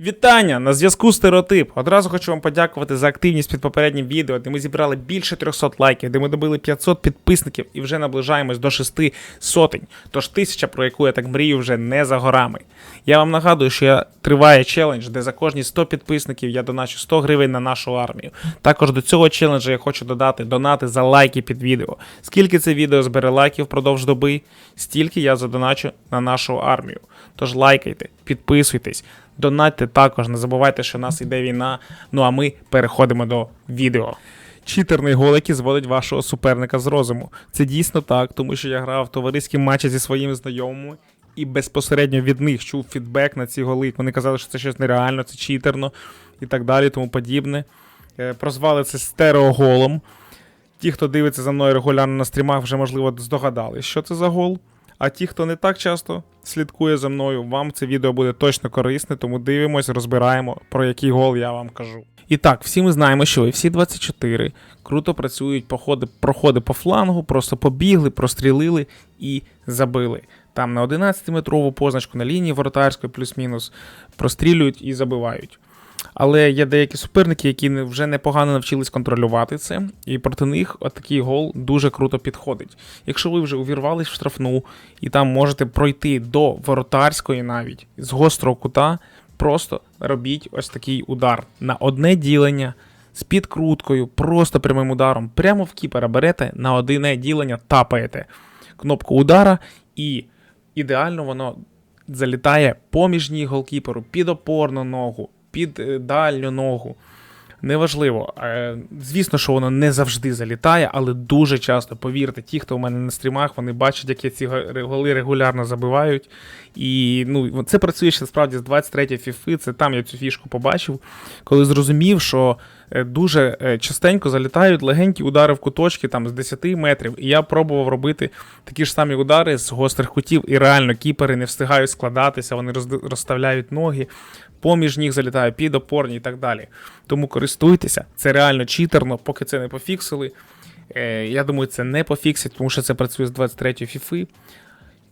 Вітання! На зв'язку стереотип. Одразу хочу вам подякувати за активність під попереднім відео, де ми зібрали більше 300 лайків, де ми добили 500 підписників і вже наближаємось до 6 сотень. Тож тисяча, про яку я так мрію, вже не за горами. Я вам нагадую, що я триває челендж, де за кожні 100 підписників я доначу 100 гривень на нашу армію. Також до цього челенджу я хочу додати донати за лайки під відео. Скільки це відео збере лайків впродовж доби, стільки я задоначу на нашу армію. Тож лайкайте, підписуйтесь. Донатьте також, не забувайте, що в нас іде війна. Ну а ми переходимо до відео. Читерний гол, який зводить вашого суперника з розуму. Це дійсно так, тому що я грав в товариські матчі зі своїми знайомими і безпосередньо від них чув фідбек на ці голи. Вони казали, що це щось нереально, це читерно і так далі, тому подібне. Е, Прозвали це стереоголом. Ті, хто дивиться за мною регулярно на стрімах, вже можливо здогадались, що це за гол. А ті, хто не так часто слідкує за мною, вам це відео буде точно корисне, тому дивимось, розбираємо, про який гол я вам кажу. І так, всі ми знаємо, що всі 24 круто працюють походи, проходи по флангу, просто побігли, прострілили і забили. Там на 11-метрову позначку на лінії воротарської плюс-мінус прострілюють і забивають. Але є деякі суперники, які вже непогано навчились контролювати це, і проти них отакий гол дуже круто підходить. Якщо ви вже увірвались в штрафну і там можете пройти до воротарської навіть з гострого кута, просто робіть ось такий удар на одне ділення з підкруткою, просто прямим ударом, прямо в кіпера берете на одне ділення, тапаєте кнопку удара, і ідеально воно залітає поміж ніг голкіперу, під опорну ногу, під е, дальню ногу. Неважливо. Е, Звісно, що воно не завжди залітає, але дуже часто, повірте, ті, хто у мене на стрімах, вони бачать, як я ці голи регулярно забивають. І ну, це працює ще справді з 23 фіфи. Це там я цю фішку побачив, коли зрозумів, що дуже е, частенько залітають легенькі удари в куточки там з 10 метрів. І я пробував робити такі ж самі удари з гострих кутів, і реально кіпери не встигають складатися, вони розставляють ноги, поміж ніг залітає під опорні і так далі. Тому користуйтеся, це реально читерно, поки це не пофіксили. Е, я думаю, це не пофіксять, тому що це працює з 23 фіфи.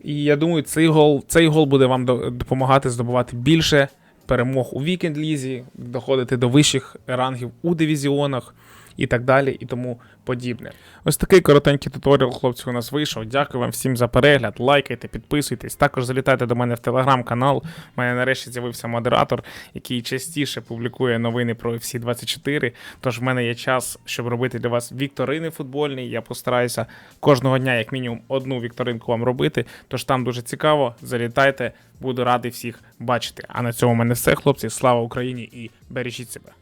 І я думаю, цей гол, цей гол буде вам допомагати здобувати більше перемог у вікенд лізі, доходити до вищих рангів у дивізіонах і так далі, і тому подібне. Ось такий коротенький туторіал, хлопці, у нас вийшов. Дякую вам всім за перегляд. Лайкайте, підписуйтесь. Також залітайте до мене в телеграм-канал. У мене нарешті з'явився модератор, який частіше публікує новини про FC 24. Тож в мене є час, щоб робити для вас вікторини футбольні. Я постараюся кожного дня, як мінімум, одну вікторинку вам робити. Тож там дуже цікаво. Залітайте, буду радий всіх бачити. А на цьому в мене все, хлопці. Слава Україні і бережіть себе.